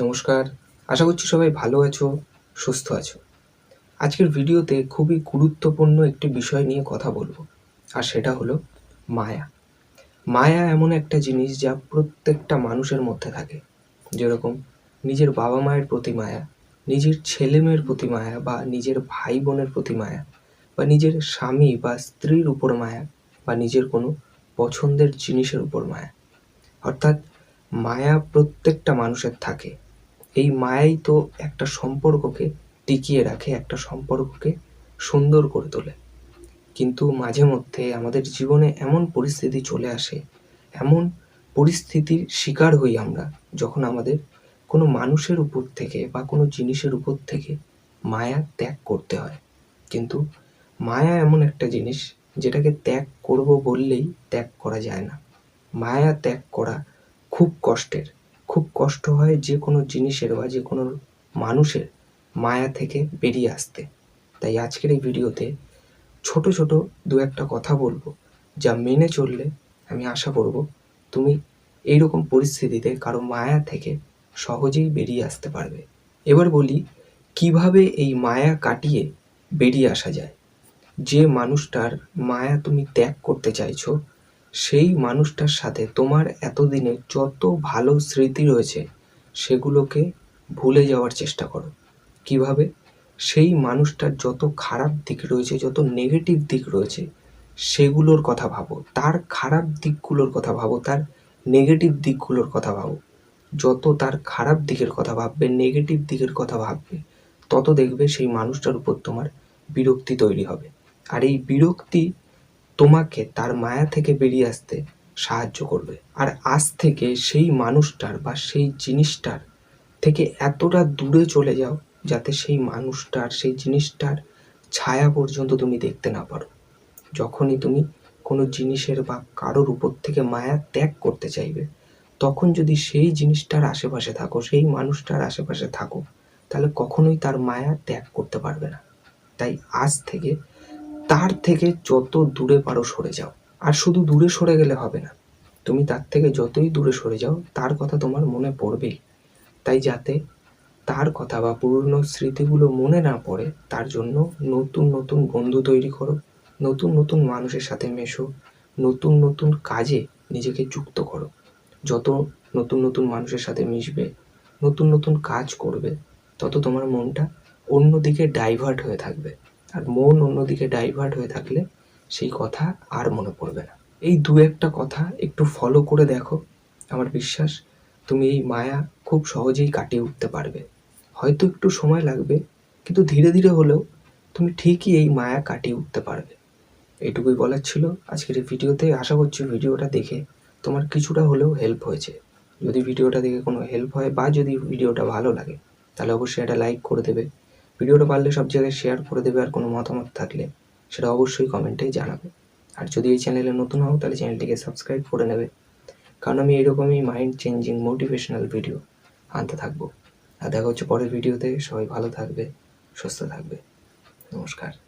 নমস্কার। আশা করছি সবাই ভালো আছো, সুস্থ আছো। আজকের ভিডিওতে খুবই গুরুত্বপূর্ণ একটি বিষয় নিয়ে কথা বলব, আর সেটা হলো মায়া। মায়া এমন একটা জিনিস যা প্রত্যেকটা মানুষের মধ্যে থাকে। যেরকম নিজের বাবা মায়ের প্রতি মায়া, নিজের ছেলে মেয়ের প্রতি মায়া, বা নিজের ভাই বোনের প্রতি মায়া, বা নিজের স্বামী বা স্ত্রীর উপর মায়া, বা নিজের কোনো পছন্দের জিনিসের উপর মায়া। অর্থাৎ মায়া প্রত্যেকটা মানুষের থাকে। এই মায়াই তো একটা সম্পর্ককে টিকিয়ে রাখে, একটা সম্পর্ককে সুন্দর করে তোলে। কিন্তু মাঝে মধ্যে আমাদের জীবনে এমন পরিস্থিতি চলে আসে, এমন পরিস্থিতির শিকার হই আমরা যখন আমাদের কোনো মানুষের উপর থেকে বা কোনো জিনিসের উপর থেকে মায়া ত্যাগ করতে হয়। কিন্তু মায়া এমন একটা জিনিস যেটাকে ত্যাগ করব বললেই ত্যাগ করা যায় না। মায়া ত্যাগ করা খুব কষ্টের। খুব কষ্ট হয় যে কোনো জিনিসের বা যে কোনো মানুষের মায়া থেকে বেরিয়ে আসতে। তাই আজকের এই ভিডিওতে ছোট ছোট দু একটা কথা বলব যা মেনে চললে আমি আশা করব তুমি এইরকম পরিস্থিতিতে কারও মায়া থেকে সহজেই বেরিয়ে আসতে পারবে। এবার বলি, কীভাবে এই মায়া কাটিয়ে বেরিয়ে আসা যায়? যে মানুষটার মায়া তুমি ত্যাগ করতে চাইছো সেই মানুষটার সাথে তোমার এতদিনের যত ভালো স্মৃতি রয়েছে, সেগুলোকে ভুলে যাওয়ার চেষ্টা করো। কীভাবে? সেই মানুষটার যত খারাপ দিক রয়েছে, যত নেগেটিভ দিক রয়েছে, সেগুলোর কথা ভাবো। তার খারাপ দিকগুলোর কথা ভাবো, তার নেগেটিভ দিকগুলোর কথা ভাবো। যত তার খারাপ দিকের কথা ভাববে নেগেটিভ দিকের কথা ভাববে, তত দেখবে সেই মানুষটার উপর তোমার বিরক্তি তৈরি হবে। আর এই বিরক্তি তোমাকে তার মায়া থেকে বেরিয়ে আসতে সাহায্য করবে। আর আজ থেকে সেই মানুষটার বা সেই জিনিসটার থেকে এতটা দূরে চলে যাও যাতে সেই মানুষটার, সেই জিনিসটার ছায়া পর্যন্ত তুমি দেখতে না পারো। যখনই তুমি কোনো জিনিসের বা কারোর উপর থেকে মায়া ত্যাগ করতে চাইবে, তখন যদি সেই জিনিসটার আশেপাশে থাকো, সেই মানুষটার আশেপাশে থাকো, তাহলে কখনোই তার মায়া ত্যাগ করতে পারবে না। তাই আজ থেকে তার থেকে যত দূরে পারো সরে যাও। আর শুধু দূরে সরে গেলে হবে না। তুমি তার থেকে যতই দূরে সরে যাও, তার কথা তোমার মনে পড়বেই। তাই যাতে তার কথা বা পুরনো স্মৃতিগুলো মনে না পড়ে, তার জন্য নতুন নতুন বন্ধু তৈরি করো, নতুন নতুন মানুষের সাথে মেশো, নতুন নতুন কাজে নিজেকে যুক্ত করো। যত নতুন নতুন মানুষের সাথে মিশবে, নতুন নতুন কাজ করবে, তত তোমার মনটা অন্যদিকে ডাইভার্ট হয়ে থাকবে। আর মন অন্যদিকে ডাইভার্ট হয়ে থাকলে সেই কথা আর মনে পড়বে না। এই দু একটা কথা একটু ফলো করে দেখো, আমার বিশ্বাস তুমি এই মায়া খুব সহজেই কাটিয়ে উঠতে পারবে। হয়তো একটু সময় লাগবে, কিন্তু ধীরে ধীরে হলেও তুমি ঠিকই এই মায়া কাটিয়ে উঠতে পারবে। এটুকুই বলার ছিল আজকের এই ভিডিওতে। আশা করছি ভিডিওটা দেখে তোমার কিছুটা হলেও হেল্প হয়েছে। যদি ভিডিওটা দেখে কোনো হেল্প হয় বা যদি ভিডিওটা ভালো লাগে, তাহলে অবশ্যই এটা লাইক করে দেবে। ভিডিওটা পারলে সব জায়গায় শেয়ার করে দেবে আর কোনো মতামত থাকলে সেটা অবশ্যই কমেন্টে জানাবে। আর যদি এই চ্যানেলে নতুন হও, তাহলে চ্যানেলটিকে সাবস্ক্রাইব করে নেবে। কারণ আমি এরকমই মাইন্ড চেঞ্জিং মোটিভেশনাল ভিডিও আনতে থাকব। আর দেখা হচ্ছে পরের ভিডিওতে সবাই ভালো থাকবে, সুস্থ থাকবে। নমস্কার।